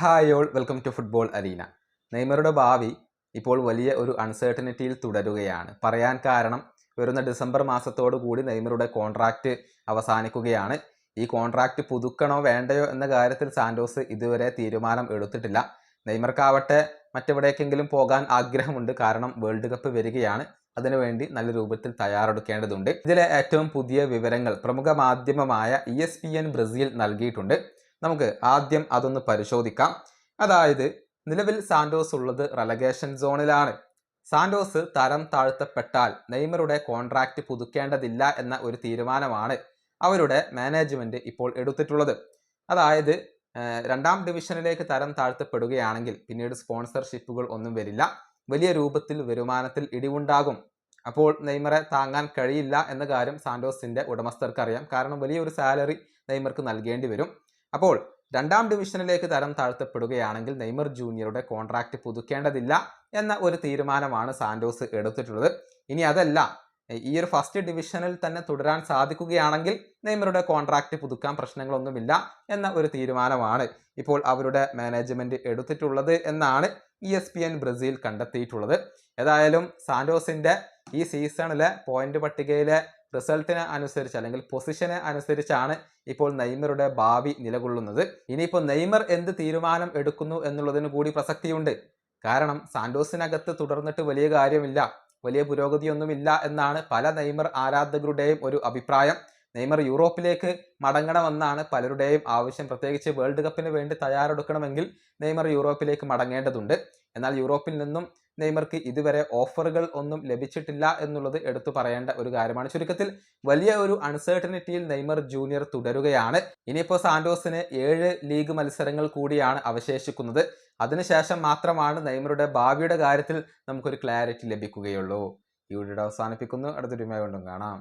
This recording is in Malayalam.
Hi all welcome to football arena നെയ്മറുടെ ഭാവി ഇപ്പോൾ വലിയ ഒരു അൺസേർട്ടനിറ്റിയിൽ തുടരുകയാണ്. പറയാൻ കാരണം വരുന്ന ഡിസംബർ മാസത്തോടു കൂടി നെയ്മറുടെ കോൺട്രാക്റ്റ് അവസാനിക്കുകയാണ്. ഈ കോൺട്രാക്റ്റ് പുതുക്കണോ വേണ്ടയോ എന്ന കാര്യത്തിൽ സാന്റോസ് ഇതുവരെ തീരുമാനം എടുത്തിട്ടില്ല. നെയ്മർക്കാവട്ടെ മറ്റെവിടേക്കെങ്കിലും പോകാൻ ആഗ്രഹമുണ്ട്. കാരണം വേൾഡ് കപ്പ് വരികയാണ്. അതിനുവേണ്ടി നല്ല രൂപത്തിൽ തയ്യാറെടുക്കേണ്ടതുണ്ട്. ഇതിലെ ഏറ്റവും പുതിയ വിവരങ്ങൾ പ്രമുഖ മാധ്യമമായ ഇ എൻ ബ്രസീൽ നൽകിയിട്ടുണ്ട്. നമുക്ക് ആദ്യം അതൊന്ന് പരിശോധിക്കാം. അതായത് നിലവിൽ സാന്റോസ് ഉള്ളത് റെലഗേഷൻ സോണിലാണ് സാന്റോസ് തരം താഴ്ത്തപ്പെട്ടാൽ നെയ്മറുടെ കോൺട്രാക്റ്റ് പുതുക്കേണ്ടതില്ല എന്ന ഒരു തീരുമാനമാണ് അവരുടെ മാനേജ്മെന്റ് ഇപ്പോൾ എടുത്തിട്ടുള്ളത്. അതായത് രണ്ടാം ഡിവിഷനിലേക്ക് തരം താഴ്ത്തപ്പെടുകയാണെങ്കിൽ പിന്നീട് സ്പോൺസർഷിപ്പുകൾ ഒന്നും വരില്ല. വലിയ രൂപത്തിൽ വരുമാനത്തിൽ ഇടിവുണ്ടാകും. അപ്പോൾ നെയ്മറെ താങ്ങാൻ കഴിയില്ല എന്ന കാര്യം സാന്റോസിന്റെ ഉടമസ്ഥർക്ക് അറിയാം കാരണം വലിയൊരു സാലറി നെയ്മർക്ക് നൽകേണ്ടി വരും. അപ്പോൾ രണ്ടാം ഡിവിഷനിലേക്ക് തരം താഴ്ത്തപ്പെടുകയാണെങ്കിൽ നെയ്മർ ജൂനിയറുടെ കോൺട്രാക്റ്റ് പുതുക്കേണ്ടതില്ല എന്ന ഒരു തീരുമാനമാണ് സാന്റോസ് എടുത്തിട്ടുള്ളത്. ഇനി അതല്ല ഈ ഒരു ഫസ്റ്റ് ഡിവിഷനിൽ തന്നെ തുടരാൻ സാധിക്കുകയാണെങ്കിൽ നെയ്മറുടെ കോൺട്രാക്റ്റ് പുതുക്കാൻ പ്രശ്നങ്ങളൊന്നുമില്ല എന്ന ഒരു തീരുമാനമാണ് ഇപ്പോൾ അവരുടെ മാനേജ്മെന്റ് എടുത്തിട്ടുള്ളത് എന്നാണ് E S P N Brazil കണ്ടെത്തിയിട്ടുള്ളത്. ഏതായാലും സാന്റോസിന്റെ ഈ സീസണിലെ പോയിന്റ് പട്ടികയിലെ റിസൾട്ടിനെ അനുസരിച്ച് അല്ലെങ്കിൽ പൊസിഷനെ അനുസരിച്ചാണ് ഇപ്പോൾ നെയ്മറുടെ ഭാവി നിലകൊള്ളുന്നത്. ഇനിയിപ്പോൾ നെയ്മർ എന്ത് തീരുമാനം എടുക്കുന്നു എന്നുള്ളതിന് കൂടി പ്രസക്തിയുണ്ട്. കാരണം സാന്റോസിനകത്ത് തുടർന്നിട്ട് വലിയ കാര്യമില്ല. വലിയ പുരോഗതിയൊന്നുമില്ല എന്നാണ് പല നെയ്മർ ആരാധകരുടെയും ഒരു അഭിപ്രായം. നെയ്മർ യൂറോപ്പിലേക്ക് മടങ്ങണമെന്നാണ് പലരുടെയും ആവശ്യം. പ്രത്യേകിച്ച് വേൾഡ് കപ്പിന് വേണ്ടി തയ്യാറെടുക്കണമെങ്കിൽ നെയ്മർ യൂറോപ്പിലേക്ക് മടങ്ങേണ്ടതുണ്ട്. എന്നാൽ യൂറോപ്പിൽ നിന്നും നെയ്മർക്ക് ഇതുവരെ ഓഫറുകൾ ഒന്നും ലഭിച്ചിട്ടില്ല എന്നുള്ളത് എടുത്തു പറയേണ്ട ഒരു കാര്യമാണ്. ചുരുക്കത്തിൽ വലിയ ഒരു അൺസേർട്ടനിറ്റിയിൽ നെയ്മർ ജൂനിയർ തുടരുകയാണ്. ഇനിയിപ്പോൾ സാന്റോസിന് ഏഴ് ലീഗ് മത്സരങ്ങൾ കൂടിയാണ് അവശേഷിക്കുന്നത്. അതിനുശേഷം മാത്രമാണ് നെയ്മറുടെ ഭാവിയുടെ കാര്യത്തിൽ നമുക്കൊരു ക്ലാരിറ്റി ലഭിക്കുകയുള്ളൂ. ഈ വീഡിയോ അവസാനിപ്പിക്കുന്നു. അടുത്തൊരു കൊണ്ടും കാണാം.